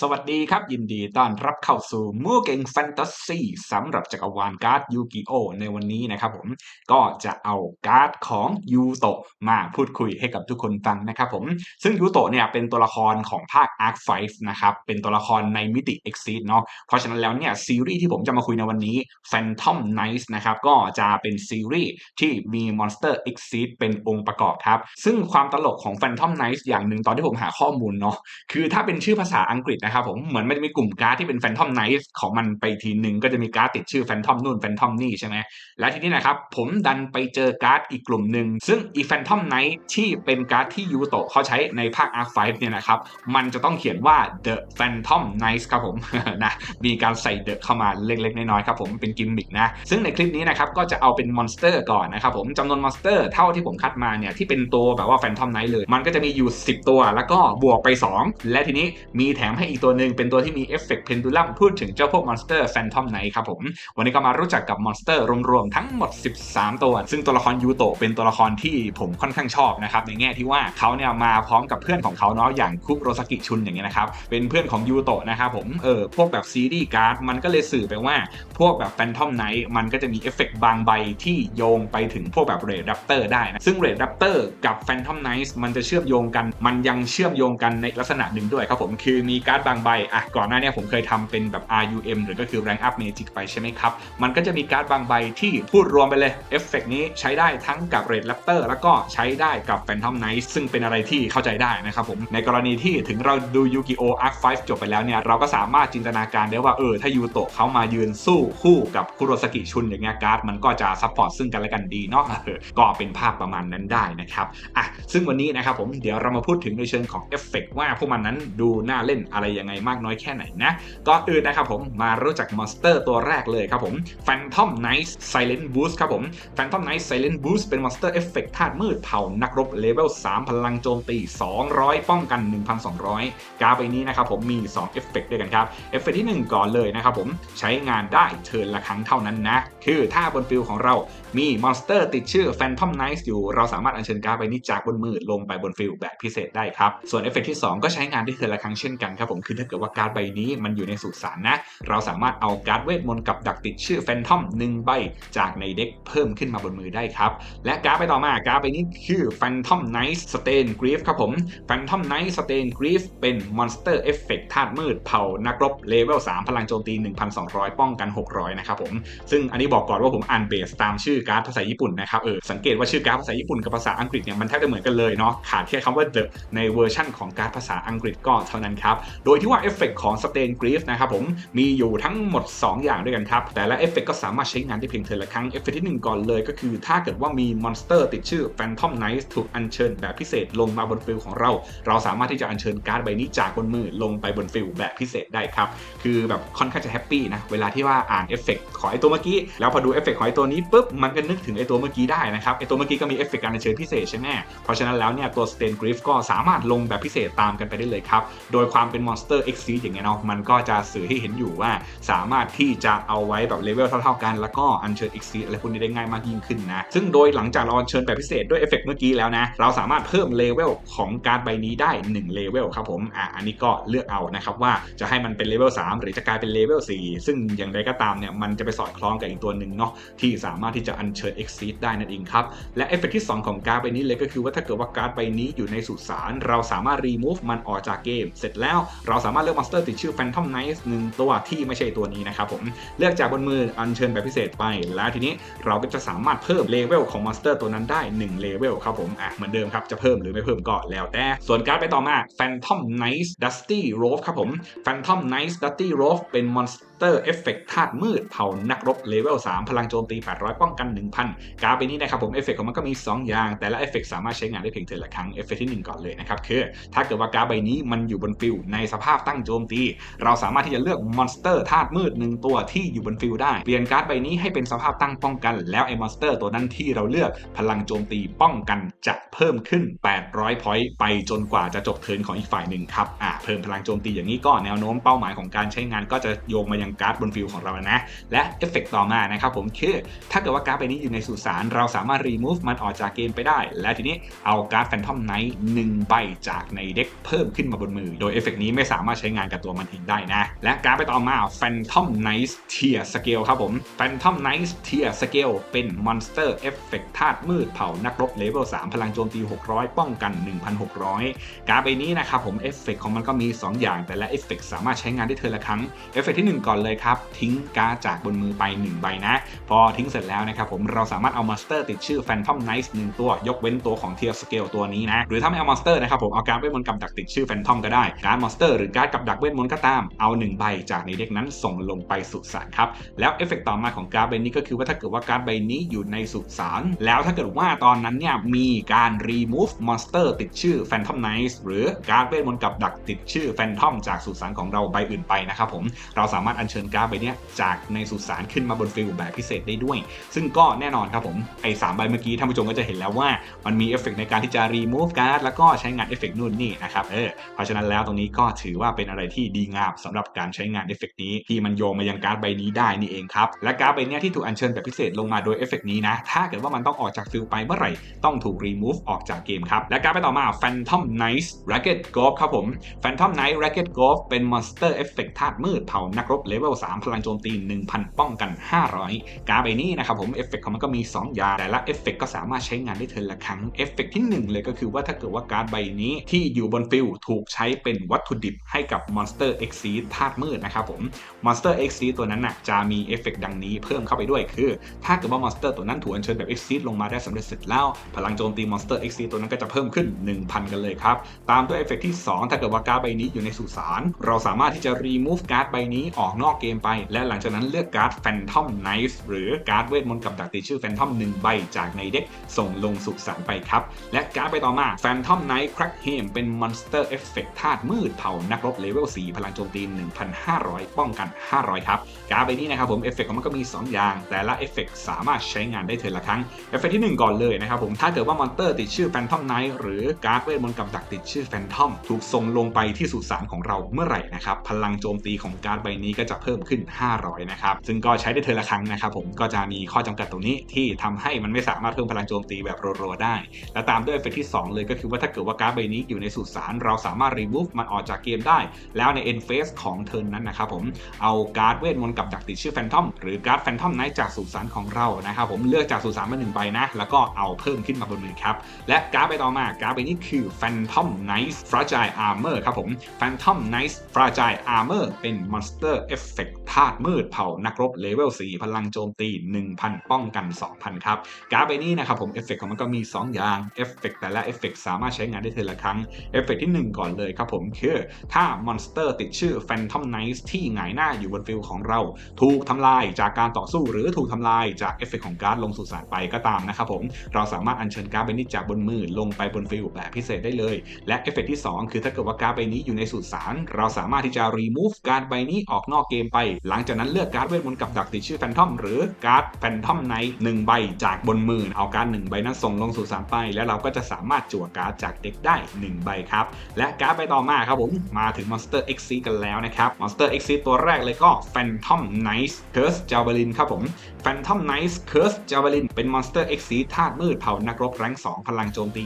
สวัสดีครับ ยินดีต้อนรับเข้าสู่มูเก่งแฟนตาซีสำหรับจักรวาลการ์ดยูกิโอในวันนี้นะครับผมก็จะเอาการ์ดของยูโตะมาพูดคุยให้กับทุกคนฟังนะครับผมซึ่งยูโตะเนี่ยเป็นตัวละครของภาค Arc 5นะครับเป็นตัวละครในมิติ Exceed เนาะเพราะฉะนั้นแล้วเนี่ยซีรีส์ที่ผมจะมาคุยในวันนี้ Phantom Knights นะครับก็จะเป็นซีรีส์ที่มี Monster Exceed เป็นองค์ประกอบครับซึ่งความตลกของ Phantom Knights อย่างหนึ่งตอนที่ผมหาข้อมูลเนาะคือถ้าเป็นชื่อภาษาอังกฤษนะครับผมเหมือนมันจะมีกลุ่มการ์ดที่เป็นแฟนทอมไนท์ของมันไปทีหนึ่งก็จะมีการ์ดติดชื่อแฟนทอมนู่นแฟนทอมนี่ใช่ไหมและทีนี้นะครับผมดันไปเจอการ์ดอีกกลุ่มหนึ่งซึ่งอีแฟนทอมไนท์ที่เป็นการ์ดที่ยูโตะเขาใช้ในภาค Arc 5เนี่ยนะครับมันจะต้องเขียนว่า The Phantom Knights ครับผมนะมีการใส่ The เข้ามาเล็กๆน้อยๆครับผมเป็นกิมมิกนะซึ่งในคลิปนี้นะครับก็จะเอาเป็นมอนสเตอร์ก่อนนะครับผมจำนวนมอนสเตอร์เท่าที่ผมคัดมาเนี่ยที่เป็นตัวแบบว่าแฟนทอมไนท์เลย มันก็จะมีอยู่ 10 ตัว แล้วก็บวกไป 2 และทีนี้มีแถมให้อีกตัวหนึ่งเป็นตัวที่มีเอฟเฟกต์เพนดูลัมพูดถึงเจ้าพวกมอนสเตอร์แฟนทอมไนท์ครับผม วันนี้ก็มารู้จักกับมอนสเตอร์รวมๆทั้งหมด 13 ตัว ซึ่งตัวละครยูโตะเป็นตัวละครที่ผมค่อนข้างชอบนะครับในแง่ที่ว่าเขาเนี่ยมาพร้อมกับเพื่อนของเขาเนาะอย่างคุโรซากิชุนอย่างเงี้ยนะครับเป็นเพื่อนของยูโตะนะครับผมเออพวกแบบซีรีส์การ์ดมันก็เลยสื่อไปว่าพวกแบบแฟนทอมไนท์มันก็จะมีเอฟเฟกต์บางใบที่โยงไปถึงพวกแบบเรดดัปเตอร์ได้นะซึ่งเรดดัปเตอร์กับแฟนทอมไนท์มันจะเชื่อมโยงกัน มันยังเชื่อมโยงกันในลักษณะหนึ่งด้วยครับผมคือมีการ์ดบางใบอะก่อนหน้านี้ผมเคยทำเป็นแบบ RUM หรือก็คือ Rank Up Magic ไปใช่ไหมครับ มันก็จะมีการ์ดบางใบที่พูดรวมไปเลยเอฟเฟกนี้ใช้ได้ทั้งกับ Red Raptor แล้วก็ใช้ได้กับ Phantom Knight ซึ่งเป็นอะไรที่เข้าใจได้นะครับผม ในกรณีที่ถึงเราดู Yu-Gi-Oh! Arc 5จบไปแล้วเนี่ย เราก็สามารถจินตนาการได้ว่าเออถ้ายูโตะเขามายืนสู้คู่กับคุโรสกิชุนอย่างเงี้ยการ์ดมันก็จะซัพพอร์ตซึ่งกันและกันดีเนาะก็เป็นภาพประมาณนั้นได้นะครับอะซึ่งวันนี้นะครับผมเดี๋ยวเรามาพูดถึงในเชิงของเอฟเฟกว่าพวกมันนั้นดูน่าเล่นอะไรยังไงมากน้อยแค่ไหนนะ ก็อื่นนะครับผมมารู้จักมอนสเตอร์ตัวแรกเลยครับผม Phantom Knight Silent Boost ครับผม Phantom Knight Silent Boost เป็นมอนสเตอร์เอฟเฟกธาตุมืดเผ่านักรบเลเวล 3 พลังโจมตี 200 ป้องกัน 1,200 การ์ดใบนี้นะครับผมมี 2 เอฟเฟกด้วยกันครับ เอฟเฟกที่ 1 ก่อนเลยนะครับผมใช้งานได้เทิร์นละครั้งเท่านั้นนะ คือถ้าบนฟิลของเรามีมอนสเตอร์ติดชื่อ Phantom Knight อยู่ เราสามารถอัญเชิญการ์ดใบนี้จากบนมือลงไปบนฟิลแบบพิเศษได้ครับ ส่วนเอฟเฟกที่ 2 ก็ใช้งานได้เทิร์นละครั้งเช่นกันครับผมคือถ้าเกิดว่าการ์ดใบนี้มันอยู่ในสุสานนะ เราสามารถเอาการ์ดเวทมนต์กับดักติดชื่อ Phantom 1ใบจากในเด็กเพิ่มขึ้นมาบนมือได้ครับ และการ์ดไปต่อมาการ์ดไปนี้คือ Phantom Knight Stain Grief ครับผม Phantom Knight Stain Grief เป็น Monster Effect ธาตุมืดเผานักรบเลเวล3พลังโจมตี 1,200 ป้องกัน 600 นะครับผม ซึ่งอันนี้บอกก่อนว่าผมอ่านเบสตามชื่อการ์ดภาษาญี่ปุ่นนะครับเออสังเกตว่าชื่อการ์ดภาษาญี่ปุ่นกับภาษาอังกฤษเนี่ยมันแทบจะเหมือนกันเลยเนาะขาดแค่คำว่า the ในเวอร์ชั่นของการ์ดภาษาอังกฤษก็เท่านั้นครับโดยที่ว่าเอฟเฟกของ Stain Grief นะครับผมมีอยู่ทั้งหมด 2 อย่างด้วยกันครับ แต่ละเอฟเฟกก็สามารถใช้งานได้เพียงเทอละครั้งเอฟเฟกที่ 1 ก่อนเลยก็คือ ถ้าเกิดว่ามีมอนสเตอร์ติดชื่อ Phantom Knight ถูกอัญเชิญแบบพิเศษลงมาบนฟิลของเรา เราสามารถที่จะอัญเชิญการ์ดใบนี้จากบนมือลงไปบนฟิลแบบพิเศษได้ครับคือแบบค่อนข้างจะแฮปปี้นะเวลาที่ว่าอ่านเอฟเฟกของไอตัวเมื่อกี้แล้วพอดูเอฟเฟกของไอตัวนี้ปุ๊บมันก็นึกถึงไอตัวเมื่อกี้ได้นะครับไอตัวเมื่อกี้ก็มีเอฟเฟกการอัญเชิญพิเศษใช่ไหมเพราะฉะนั้นแล้วเนี่ยตัว Stain Grief ก็สามารถลงแบบพิเศษตามกันไปได้เลยครับโดยความเป็น Monster Exceed อย่างเงี้ยเนาะมันก็จะสื่อให้เห็นอยู่ว่าสามารถที่จะเอาไว้แบบเลเวลเท่าๆกัน แล้วก็อัญเชิญ Exceed อะไรพวกนี้ได้ง่ายมากยิ่งขึ้นนะ ซึ่งโดยหลังจากเราอัญเชิญแบบพิเศษด้วยเอฟเฟกเมื่อกี้แล้วนะ เราสามารถเพิ่มเลเวลของการใบนี้ได้1เลเวลครับผมอะอันนี้ก็เลือกเอานะครับว่าจะให้มันเป็นเลเวล3หรือจะกลายเป็นเลเวล4ซึ่งอย่างไรก็ตามเนี่ยมันจะไปสอดคล้องกับอีกตัวหนึ่งเนาะที่สามารถที่จะอัญเชิญ Exceed ได้นั่นเองครับและเอฟเฟกที่ 2 ของการ์ดใบนี้เลยก็คือว่าถ้าเกิดว่าการ์ดใบนี้อยู่ในสุสานเราสามารถ remove มันออกจากเกม เสร็จแล้วเราสามารถเลือกมอนสเตอร์ติดชื่อ Phantom Knight หนึ่งตัวที่ไม่ใช่ตัวนี้นะครับผมเลือกจากบนมืออัญเชิญแบบพิเศษไป แล้วทีนี้เราก็จะสามารถเพิ่มเลเวลของมอนสเตอร์ตัวนั้นได้1เลเวลครับผมอะเหมือนเดิมครับจะเพิ่มหรือไม่เพิ่มก็แล้วแต่ส่วนการ์ดไปต่อมา Phantom Knight Dusty Rove ครับผม Phantom Knight Dusty Rove เป็นมอนสเตอร์เอฟเฟกธาตุมืดเผานักรบเลเวล3 พลังโจมตี 800 ป้องกัน 1,000 การ์ดใบนี้นะครับผมเอฟเฟกของมันก็มี 2 อย่าง แต่ละเอฟเฟกสามารถใช้งานได้เพียงเทอละครั้งเอฟเฟกที่ 1 ก่อนเลยนะครับ คือ ถ้าเกิดว่าการ์ดใบนี้มันอยู่บนฟิลในสภาพตั้งโจมตี เราสามารถที่จะเลือกมอนสเตอร์ธาตุมืดหนึ่งตัวที่อยู่บนฟิลได้เปลี่ยนการ์ดใบนี้ให้เป็นสภาพตั้งป้องกัน แล้วไอ้มอนสเตอร์ตัวนั้นที่เราเลือกพลังโจมตีป้องกันจะเพิ่มขึ้น 800 พอยต์ไปจนกว่าจะจบเทิร์นของอีกฝ่ายหนึ่งครับอ่าเพิ่มพลังโจมตีอย่างนี้ก็แนวโน้มเป้าหมายของการใช้งานก็จะโยงมายังการ์ดบนฟิลของเรานะและเอฟเฟกต่อมานะครับผมคือถ้าเกิดว่าการ์ดใบนี้อยู่ในสุสานเราสามารถ remove มันออกจากเกมไปได้ และทีนี้เอาการ์ดแฟนทอมไนท์หนึ่งใบจากในเด็กเพิ่มขึ้นมาบนมือ โดยเอฟเฟกนี้ไม่สามารถใช้งานกับตัวมันเองได้นะ และการ์ดไปต่อมา Phantom Knight Tier Scale ครับผม Phantom Knight Tier Scale เป็น Monster Effect ธาตุมืดเผานักรบเลเวล3พลังโจมตี 600 ป้องกัน 1,600 การ์ดใบนี้นะครับผมเอฟเฟกของมันก็มี 2 อย่างแต่ละเอฟเฟกสามารถใช้งานได้เทอละครั้งเอฟเฟกที่ 1 ก่อนเลยครับ ทิ้งการ์ดจากบนมือไป 1 ใบนะ พอทิ้งเสร็จแล้วนะครับผมเราสามารถเอามอนสเตอร์ติดชื่อ Phantom Knight 1ตัวยกเว้นตัวของ Tier Scale ตัวนี้นะ หรือถ้าไม่เอามอนสเตอร์นะครับผมเอาการดเวทมนต์กับดักติดชื่อ Phantom ก็ได้ การดมอนสเตอร์หรือการดกับดักเวทมนต์ก็ตามเอา 1 ใบจากในเด็กนั้นส่งลงไปสุสานครับแล้วเอฟเฟกต่อมาของการ์ดใบนี้ก็คือว่าถ้าเกิดว่าการ์ดใบนี้อยู่ในสุสานแล้วถ้าเกิดว่าตอนนั้นเนี่ยมีการ remove monster ติดชื่อ Phantom Knight หรือการ์ดเวทมนต์กับดักติดชื่อ Phantom จากสุสานของเราใบอื่นไปนะครับผมเราสามารถอัญเชิญการ์ดใบเนี้ยจากในสุสานขึ้นมาบนฟิลแบบพิเศษได้ด้วย ซึ่งก็แน่นอนครับผมไอ้สามใบเมื่อกี้ท่านผู้ชมก็จะเห็นแล้วว่ามันมีเอฟเฟกในการที่จะ remove การ์ดแล้วก็ใช้งานเอฟเฟกนู่นนี่นะครับเออเพราะฉะนั้นแล้วตรงนี้ก็ถือว่าเป็นอะไรที่ดีงามสำหรับการใช้งานเอฟเฟกนี้ที่มันโยงมายังการ์ดใบนี้ได้นี่เองครับและการ์ดใบนี้ที่ถูกอัญเชิญแบบพิเศษลงมาโดยเอฟเฟกนี้นะถ้าเกิดว่ามันต้องออกจากฟิลไปเมื่อไหร่ต้องถูก remove ออกจากเกมครับและการ์ดไปต่อมา Phantom Knight Racket Golf ครับผม Phantom Knight Racket Golf เป็น Monster Effect ธาตุมืดเผานักรบเลเวล3พลังโจมตี 1,000 ป้องกัน 500 การ์ดใบนี้นะครับผมเอฟเฟกของมันก็มี 2 อย่างแต่ละเอฟเฟกก็สามารถใช้งานได้เทิร์นละครั้งเอฟเฟกที่ 1 เลยก็คือว่าถ้าเกิดว่าการ์ดใบนี้ที่อยู่บนฟิลถูกใช้เป็นวัตถุดิบให้กับ Monster Exceed ธาตุมืดนะครับผม Monster Exceed ตัวนั้นน่ะจะมีเอฟเฟกดังนี้เพิ่มเข้าไปด้วยคือ ถ้าเกิดว่า Monster ตัวนั้นถูกอัญเชิญแบบ Exceed ลงมาได้สำเร็จเสร็จแล้ว พลังโจมตี Monster Exceed ตัวนั้นก็จะเพิ่มขึ้น 1,000 กันเลยครับตามด้วยเอฟเฟกที่ 2 ถ้าเกิดว่าการ์ดใบนี้อยู่ในสุสานเราสามารถที่จะ remove การ์ดใบนี้ออกนอกเกมไป และหลังจากนั้นเลือกการ์ดแฟนทอมไนท์หรือการ์ดเวทมนต์กับดักติดชื่อแฟนทอมหนึ่งใบจากในเด็กส่งลงสุสานไปครับ และการ์ดไปต่อมาแฟนทอมไนท์ครักเฮมเป็นมอนสเตอร์เอฟเฟกต์ธาตุมืดเผานักรบเลเวล4พลังโจมตี 1,500 ป้องกัน 500 ครับ การ์ดใบนี้นะครับผมเอฟเฟกของมันก็มี 2 อย่าง แต่ละเอฟเฟกสามารถใช้งานได้เทิร์นละครั้งเอฟเฟกที่ 1 ก่อนเลยนะครับผมถ้าเกิดว่ามอนเตอร์ติดชื่อ Phantom Knight หรือการ์ดเวทมนต์กับดักติดชื่อ Phantom ถูกส่งลงไปที่สุสานของเราเมื่อไหร่นะครับพลังโจมตีของการ์ดใบนี้ก็จะเพิ่มขึ้น 500 นะครับซึ่งก็ใช้ได้เทินละครั้งนะครับผมก็จะมีข้อจำกัดตรงนี้ที่ทำให้มันไม่สามารถเพิ่มพลังโจมตีแบบรัวๆได้ และตามด้วยเอฟเฟกที่ 2 เลยก็คือว่าถ้าเกิดว่าการ์ดใบนี้อยู่ในสุสานเราสามารถ remove มันออกจากเกมได้ แล้วใน end phase ของเทิร์นนั้นนะครับผมเอาการ์ดเวทมนต์กับดักติดชื่อ Phantom หรือการ์ด Phantom Knight จากสุสานของเรานะครับผมเลือกจากสุสานมาหนึ่งใบนะ แล้วก็เอาเพิ่มขึ้นมาบนมือครับ และการ์ดใบต่อมาการ์ดใบนี้คือ Phantom Knight Fragile Armor ครับผม Phantom Knight Fragile Armor เป็น Monster Effect ธาตุมืดเผานักรบเลเวล4พลังโจมตี 1,000 ป้องกัน 2,000 ครับ การ์ดใบนี้นะครับผมเอฟเฟกของมันก็มี 2 อย่างเอฟเฟกแต่ละเอฟเฟกสามารถใช้งานได้เทอละครั้งเอฟเฟกที่ 1 ก่อนเลยครับผมคือถ้ามอนสเตอร์ติดชื่อ Phantom Knight ที่หงายหน้าอยู่บนฟิลของเราถูกทำลายจากการต่อสู้ หรือถูกทำลายจากเอฟเฟกของการ์ดลงสู่สารไปก็ตามนะครับผมเราสามารถอัญเชิญการ์ดใบนี้จากบนมือลงไปบนฟิลแบบพิเศษได้เลย และเอฟเฟกที่ 2 คือถ้าเกิดว่าการ์ดใบนี้อยู่ในสุสานเราสามารถที่จะ remove การ์ดใบนี้ออกนอกเกมไป หลังจากนั้นเลือกการ์ดเวทมนต์กับดักติดชื่อ Phantom หรือการ์ด Phantom Knight 1ใบจากบนมือเอาการ์ด1ใบนั้นส่งลงสู่สารไป แล้วเราก็จะสามารถจั่วการ์ดจากเด็กได้ 1 ใบครับ และการ์ดใบต่อมาครับผมมาถึง Monster Exceed กันแล้วนะครับ Monster X ตัวแรกเลยก็ Phantom Knight Curse Javelin ครับผม Phantom Knight Curse Javelin เป็น Monster Exceed ธาตุมืดเผานักรบแรง2 พลังโจมตี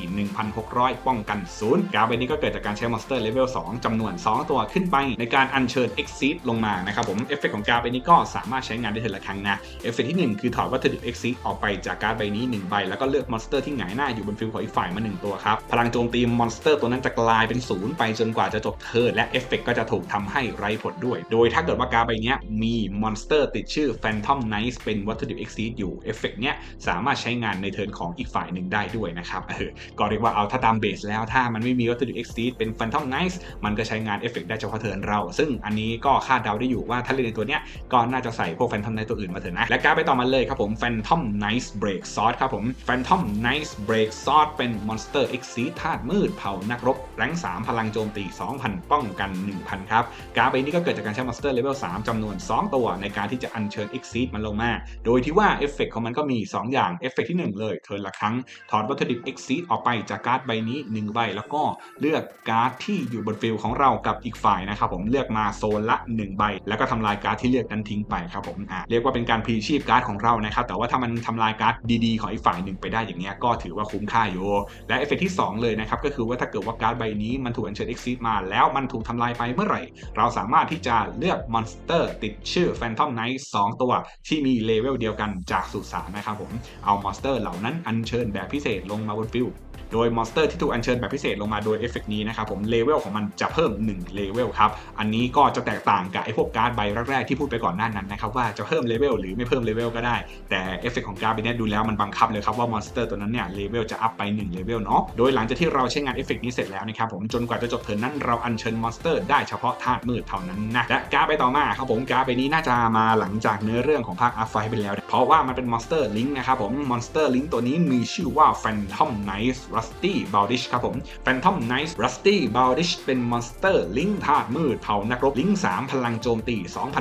1,600 ป้องกัน0การ์ดใบนี้ก็เกิดจากการใช้ Monster Level 2จำนวน 2 ตัวขึ้นไป ในการอัญเชิญ Exceed ลงมานะครับผมเอฟเฟกของการ์ดใบนี้ก็สามารถใช้งานได้เทีละครั้งนะเอฟเฟกที่ 1 คือถอดวัตถุดิบ Exceed ออกไปจากการ์ดใบนี้ 1 ใบ แล้วก็เลือกมอนสเตอร์ที่หงายหน้าอยู่บนฟิลของอีกฝ่ายมา 1 ตัวครับพลังโจมตีมอนสเตอร์ตัวนั้นจะกลายเป็นศูนย์ไปจนกว่าจะจบเทิร์นและเอฟเฟกก็จะถูกทำให้ไร้ผลด้วย โดยถ้าเกิดว่าการ์ดใบนี้มีมอนสเตอร์ติดชื่อ Phantom Knight เป็นวัตถุดิบ Exceed อยู่เอฟเฟกเนี้ยสามารถใช้งานในเทิร์นของอีกฝ่ายหนึ่งได้ด้วยนะครับเออก็เรียกว่าเอาถ้าตามเบสแล้วถ้ามันไม่มีวัตถุดิบ Exceed เป็น Phantom Knight มันก็ใช้งานเอฟเฟกได้เฉพาะเทิร์นเรา ซึ่งอันนี้ก็คาดเดาได้อยู่ว่าถ้าเล่นในตัวเนี้ยก็น่าจะใส่พวก Phantom knife ตัวอื่นมาเถอะนะและกาไปต่อมาเลยครับผม Phantom Knight Break Sword ครับผม Phantom Knight Break Sword เป็น Monster Exceed ธาตุมืดเผานักรบแรง3พลังโจมตี 2,000 ป้องกัน 1,000 ครับการ์ดใบนี้ก็เกิดจากการใช้ Monster Level 3จำนวน 2 ตัวในการที่จะอัญเชิญ Exceed มันลงมาโดยที่ว่าเอฟเฟกของมันก็มี 2 อย่างเอฟเฟกที่ 1 เลยเทิร์นละครั้ง ถอดวัตถุดิบ Exceed ออกไปจากการ์ดใบนี้ 1 ใบ แล้วก็เลือกการ์ดที่อยู่บนฟิลของเรากับอีกฝ่ายนะครับผมเลือกมาโซนละ 1 ใบ แล้วก็ทำลายการ์ดที่เลือกนั้นทิ้งไปครับผมอะเรียกว่าเป็นการพรีชีพการ์ดของเรานะครับแต่ว่าถ้ามันทำลายการ์ดดีๆ ของอีกฝ่ายหนึ่งไปได้อย่างเงี้ยก็ถือว่าคุ้มค่าอยู่และเอฟเฟกที่ 2 เลยนะครับก็คือว่าถ้าเกิดว่าการ์ดใบนี้มันถูกอัญเชิญ Exceed มา แล้วมันถูกทำลายไปเมื่อไหร่ เราสามารถที่จะเลือกมอนสเตอร์ติดชื่อ Phantom Knight 2 ตัวที่มีเลเวลเดียวกันจากสุสานนะครับผมเอามอนสเตอร์เหล่านั้นอัญเชิญแบบพิเศษลงมาบนฟิล โดยมอนสเตอร์ที่ถูกอัญเชิญแบบพิเศษลงมาโดยเอฟเฟกนี้นะครับผมเลเวลของมันจะเพิ่ม1เลเวลครับอันนี้ก็จะแตกต่างกับไอ้พวกการ์ดใบแรกๆที่พูดไปก่อนหน้านั้นนะครับว่าจะเพิ่มเลเวลหรือไม่เพิ่มเลเวลก็ได้ แต่เอฟเฟกของการ์ดใบนี้ดูแล้วมันบังคับเลยครับว่ามอนสเตอร์ตัวนั้นเนี่ยเลเวลจะอัพไป1เลเวลเนาะโดยหลังจากที่เราใช้งานเอฟเฟกนี้เสร็จแล้วนะครับผมจนกว่าจะจบเทิร์นนั้นเราอัญเชิญมอนสเตอร์ได้เฉพาะธาตุมืดเท่านั้นนะและการ์ดใบต่อมาครับผมการ์ดใบนี้น่าจะมาหลังจากเนื้อเรื่องของภาคอัพไฟไปแล้ว เพราะว่ามันเป็นมอนสเตอร์ลิงก์นะครับผมมอนสเตอร์ลิงก์ตัวนี้มีชื่อว่า Phantom Knight Rusty Baldish ครับผม Phantom Knight Rusty Baldish เป็นมอนสเตอร์ลิงธาตุมืดเผ่านักรบลิง3พลังโจมตี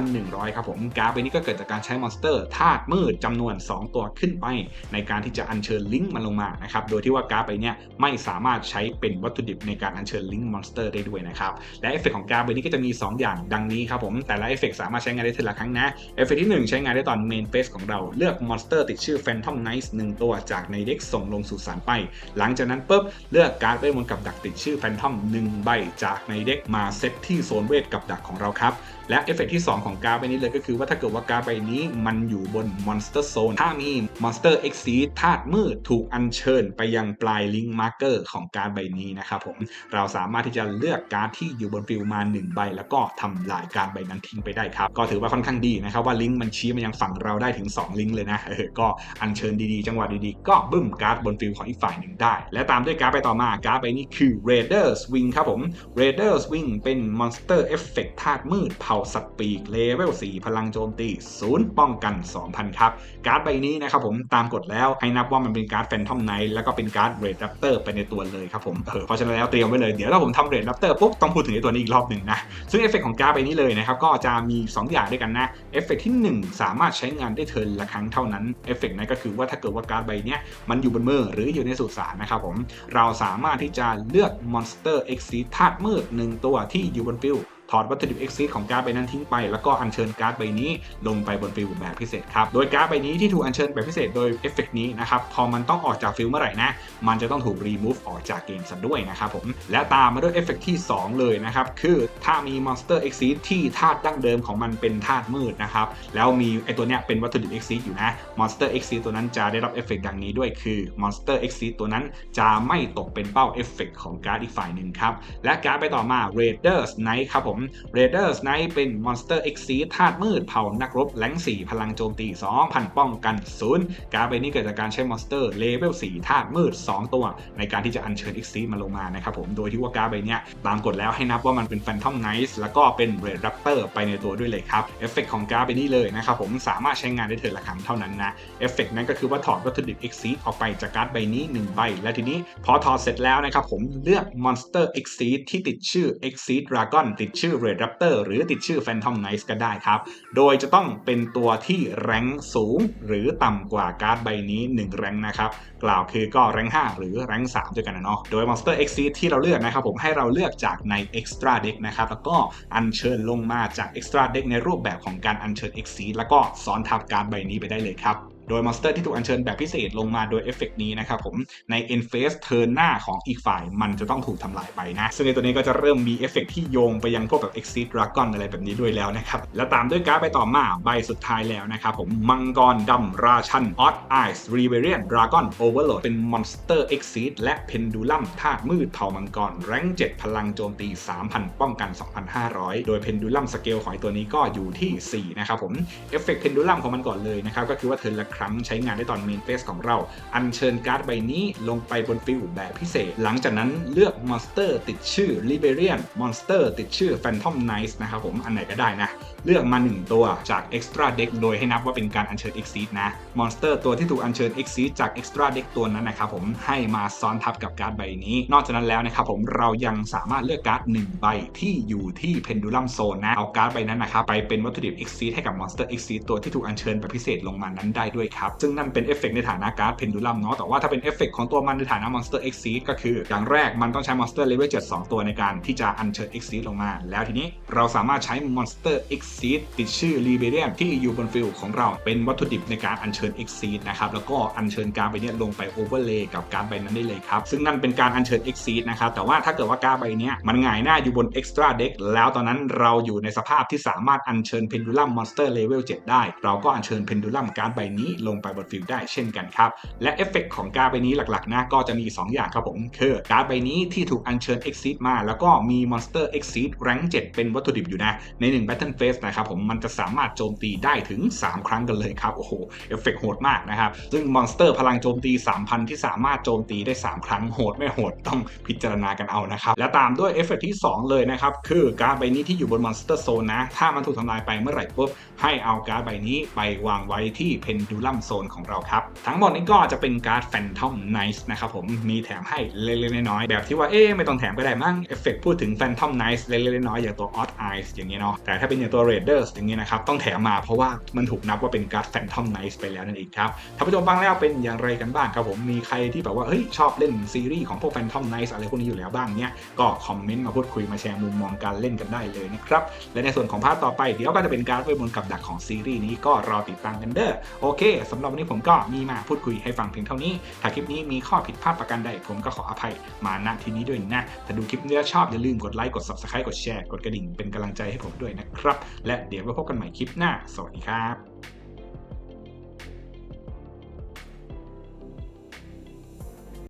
2,100 ครับผมการ์ดใบนี้ก็เกิดจากการใช้มอนสเตอร์ธาตุมืดจำนวน 2 ตัวขึ้นไป ในการที่จะอัญเชิญลิงมันลงมานะครับโดยที่ว่าการ์ดใบเนี้ยไม่สามารถใช้เป็นวัตถุดิบในการอัญเชิญลิงมอนสเตอร์ได้ด้วยนะครับและเอฟเฟกของการ์ดใบนี้ก็จะมี 2 อย่างดังนี้ครับผมแต่ละเอฟเฟกสามารถใช้งานได้ทีละครั้งนะเอฟเฟกที่ 1 ใช้งานได้ตอนเมนเฟสของเราเลือกมอนสเตอร์ติดชื่อ Phantom Knight 1ตัวจากในเด็กส่งลงสู่สารไปหลังจากนั้นปุ๊บเลือกการ์ดเวทมนต์กับดักติดชื่อแฟนทอม1ใบจากในเด็กมาเซตที่โซนเวทกับดักของเราครับ และเอฟเฟกที่ 2 ของการ์ดใบนี้เลยก็คือว่าถ้าเกิดว่าการ์ดใบนี้มันอยู่บนมอนสเตอร์โซนถ้ามี Monster Exceed ธาตุมืดถูกอัญเชิญไปยังปลายลิงก์มาร์เกอร์ของการใบนี้นะครับผมเราสามารถที่จะเลือกการ์ดที่อยู่บนฟิลมา 1 ใบ แล้วก็ทำลายการใบนั้นทิ้งไปได้ครับก็ถือว่าค่อนข้างดีนะครับว่าลิงก์มันชี้มายังฝั่งเราได้ถึง 2 ลิงก์เลยนะเออก็อัญเชิญดีๆ จังหวะดีๆ ก็บึ้มการ์ดบนฟิลของอีกฝ่ายหนึ่งได้ และตามด้วยการ์ดใบต่อมาการ์ดใบนี้คือ Raiders Wing ครับผม Raiders Wing เป็น Monster Effect ธาตุมืดเผาสัตว์ปีกเลเวล4พลังโจมตี0ป้องกัน 2,000 ครับการ์ดใบนี้นะครับผมตามกฎแล้วให้นับว่ามันเป็นการ์ด Phantom Knight แล้วก็เป็นการ์ด Raid Raptor ไปในตัวเลยครับผมเออเพราะฉะนั้นแล้วเตรียมไว้เลยเดี๋ยวถ้าผมทำ Raid Raptor ปุ๊บต้องพูดถึงไอ้ตัวนี้อีกรอบหนึ่งนะซึ่งเอฟเฟกของการ์ดใบนี้เลยนะครับก็จะมี 2 อย่างด้วยกันนะเอฟเฟกที่ 1 สามารถใช้งานได้เทิร์นละครั้งเท่านั้นเอฟเฟกนั้นก็คือว่าถ้าเกิดว่าการ์ดใบเนี้ยมันอยู่บนมือหรืออยู่ในสุสานนะครับผมเราสามารถที่จะเลือก Monster Exceed ธาตุมืดหนึ่งตัวที่อยู่บนฟิล ถอดวัตถุดิบ Exit ของการ์ดใบนั้นทิ้งไป แล้วก็อัญเชิญการ์ดใบนี้ลงไปบนฟิลแบบพิเศษครับ โดยการ์ดใบนี้ที่ถูกอัญเชิญแบบพิเศษโดยเอฟเฟกนี้นะครับพอมันต้องออกจากฟิลเมื่อไหร่นะ มันจะต้องถูก remove ออกจากเกมซะด้วยนะครับผมและตามมาด้วยเอฟเฟกที่ 2 เลยนะครับคือถ้ามี Monster Exit ที่ธาตุดั้งเดิมของมันเป็นธาตุมืดนะครับแล้วมีไอตัวเนี้ยเป็นวัตถุดิบ Exit อยู่นะ Monster Exit ตัวนั้นจะได้รับเอฟเฟกดังนี้ด้วยคือ Monster Exit ตัวนั้นจะไม่ตกเป็นเป้าเอฟเฟกของการ์ดอีกฝ่ายหนึ่งครับและการ์ดไปต่อมา Raiders Knight ครับผม Raiders Knight เป็น Monster Exceed ธาตุมืดเผ่านักรบแรง4 พลังโจมตี 2,000 ป้องกัน 0 การ์ดใบนี้เกิดจากการใช้ Monster Level 4ธาตุมืด 2 ตัว ในการที่จะอัญเชิญ Exceed มาลงมานะครับผมโดยที่ว่าการ์ดใบเนี้ยตามกฎแล้วให้นับว่ามันเป็น Phantom Knight แล้วก็เป็น Red Raptor ไปในตัวด้วยเลยครับเอฟเฟกของการ์ดใบนี้เลยนะครับผมสามารถใช้งานได้เทิร์นละครั้งเท่านั้นนะเอฟเฟกนั้นก็คือว่าถอดวัตถุดิบ Exceed ออกไปจากการ์ดใบนี้ 1 ใบ และทีนี้พอถอดเสร็จแล้วนะครับผมเลือก Monster Exceed ที่ติดชื่อ Exceed Dragon ติดชื่อ Red Raptor หรือติดชื่อ Phantom Knight ก็ได้ครับ โดยจะต้องเป็นตัวที่แรงสูงหรือต่ำกว่าการ์ดใบนี้ 1 แรงนะครับ กล่าวคือก็แรง5หรือแรง3ด้วยกันนะเนาะ โดย Monster Exceed ที่เราเลือกนะครับผมให้เราเลือกจากใน Extra Deck นะครับ แล้วก็อัญเชิญลงมาจาก Extra Deck ในรูปแบบของการอัญเชิญ Exceed แล้วก็ซ้อนทับการ์ดใบนี้ไปได้เลยครับ โดยมอนสเตอร์ที่ถูกอัญเชิญแบบพิเศษลงมาโดยเอฟเฟกนี้นะครับผมใน End Phase Turn หน้าของอีกฝ่ายมันจะต้องถูกทำลายไปนะ ซึ่งในตัวนี้ก็จะเริ่มมีเอฟเฟกที่โยงไปยังพวกแบบ Exit Dragon อะไรแบบนี้ด้วยแล้วนะครับ และตามด้วยการ์ดไปต่อมาใบสุดท้ายแล้วนะครับผมมังกรดำราชัน Odd Eyes Rebellion Dragon Overload เป็น Monster Exit และ Pendulum ธาตุมืดเผ่ามังกรแรงค์7พลังโจมตี 3,000 ป้องกัน 2,500 โดย Pendulum Scale ของไอ้ตัวนี้ก็อยู่ที่ 4 นะครับผมเอฟเฟก Pendulum ของมันก่อนเลยนะครับก็คือว่าเทิร์นละครั้งใช้งานได้ตอนเมนเฟสของเรา อัญเชิญการ์ดใบนี้ลงไปบนฟิลแบบพิเศษ หลังจากนั้นเลือกมอนสเตอร์ติดชื่อ Liberian มอนสเตอร์ติดชื่อ Phantom Knight นะครับผมอันไหนก็ได้นะเลือกมา 1 ตัวจาก Extra Deck โดยให้นับว่าเป็นการอัญเชิญ Exceed นะ มอนสเตอร์ตัวที่ถูกอัญเชิญ Exceed จาก Extra Deck ตัวนั้นนะครับผมให้มาซ้อนทับกับการ์ดใบนี้ นอกจากนั้นแล้วนะครับผมเรายังสามารถเลือกการ์ด1ใบที่อยู่ที่ Pendulum Zone นะเอาการ์ดใบนั้นนะครับไปเป็นวัตถุดิบ Exceed ให้กับ Monster Exceed ตัวที่ถูกอัญเชิญแบบพิเศษลงมานั้นได้ด้วยครับ ซึ่งนั่นเป็นเอฟเฟกในฐานะการ์ดเพนดูลัมเนาะแต่ว่าถ้าเป็นเอฟเฟกของตัวมันในฐานะ Monster Exceed ก็คือ อย่างแรกมันต้องใช้ Monster Level 7 2ตัวในการที่จะอัญเชิญ Exceed ลงมา แล้วทีนี้เราสามารถใช้ Monster Exceed ติดชื่อ r e b e l l i o n ที่อยู่บนฟิลของเราเป็นวัตถุดิบในการอัญเชิญ Exceed นะครับแล้วก็อัญเชิญการ์ดใบเนี้ยลงไป Overlay กับการ์ดใบนั้นได้เลยครับซึ่งนั่นเป็นการอัญเชิญ Exceed นะครับแต่ว่าถ้าเกิดว่าการ์ดใบเนี้ยมันหงายหน้าอยู่บน Extra Deck แล้วตอนนั้นเราอยู่ในสภาพที่สามารถอัญเชิญ Pendulum Monster Level 7 ได้ เราก็อัญเชิญ Pendulum การ์ดใบนี้ลงไปบนฟิลได้เช่นกันครับ และเอฟเฟกของการ์ดใบนี้หลักๆนะก็จะมี 2 อย่างครับผม คือการ์ดใบนี้ที่ถูกอัญเชิญ Exceed มา แล้วก็มี Monster Exceed Rank 7เป็นวัตถุดิบอยู่นะ ใน1 Battle Phase นะครับผมมันจะสามารถโจมตีได้ถึง 3 ครั้งกันเลยครับ โอ้โห เอฟเฟกโหดมากนะครับ ซึ่งมอนสเตอร์พลังโจมตี 3,000 ที่สามารถโจมตีได้ 3 ครั้งโหดไม่โหดต้องพิจารณากันเอานะครับ และตามด้วยเอฟเฟกที่ 2 เลยนะครับคือการ์ดใบนี้ที่อยู่บนมอนสเตอร์โซนนะถ้ามันถูกทำลายไปเมื่อไหร่ปุ๊บให้เอาการ์ดใบนี้ไปวางไว้ที่เพนดูลัมโซนของเราครับ ทั้งหมดนี้ก็จะเป็นการ์ดแฟนทอมไนท์นะครับผมมีแถมให้เล็กๆน้อยๆแบบที่ว่าเอ๊ไม่ต้องแถมก็ได้มั้งเอฟเฟกพูดถึงแฟนทอมไนท์เล็กๆน้อยๆอย่างตัวออ d ไอส์อย่างเงี้ยเนาะแต่ถ้าเป็นอย่างตัวเรดเดอร์สอย่างเงี้ยนะครับต้องแถมมาเพราะว่ามันถูกนับว่าเป็นการ์ดแฟนทอมไนท์ไปแล้วนั่นเองครับท่านผู้ชมฟังแล้วเป็นอย่างไรกันบ้างครับผมมีใครที่แบบว่าเฮ้ยชอบเล่นซีรีส์ของพวกแฟนทอมไนท์อะไรพวกนี้อยู่แล้วบ้างเนี้ยก็คอมเมนต์มาพูดคุยมาแชร์มุมมองการเล่นกันได้เลยนะครับและในส่วนของพาร์ทต่อไปเดี๋ยวก็จะเป็นการเวทมนต์กับดักของซีรีส์นี้ก็รอติดตามกันเด้อโอเคสำหรับวันนี้ผมก็มีมาพูดคุยให้ฟังเพียงเท่านี้ ถ้าคลิปนี้มีข้อผิดพลาดประการใด ผมก็ขออภัยมาณที่นี้ด้วยนะ ถ้าดูคลิปนี้แล้วชอบอย่าลืมกดไลค์กด subscribe กดแชร์กดกระดิ่งเป็นกำลังใจให้ผมด้วยนะครับ และเดี๋ยวไว้พบกันใหม่คลิปหน้า สวัสดีครับ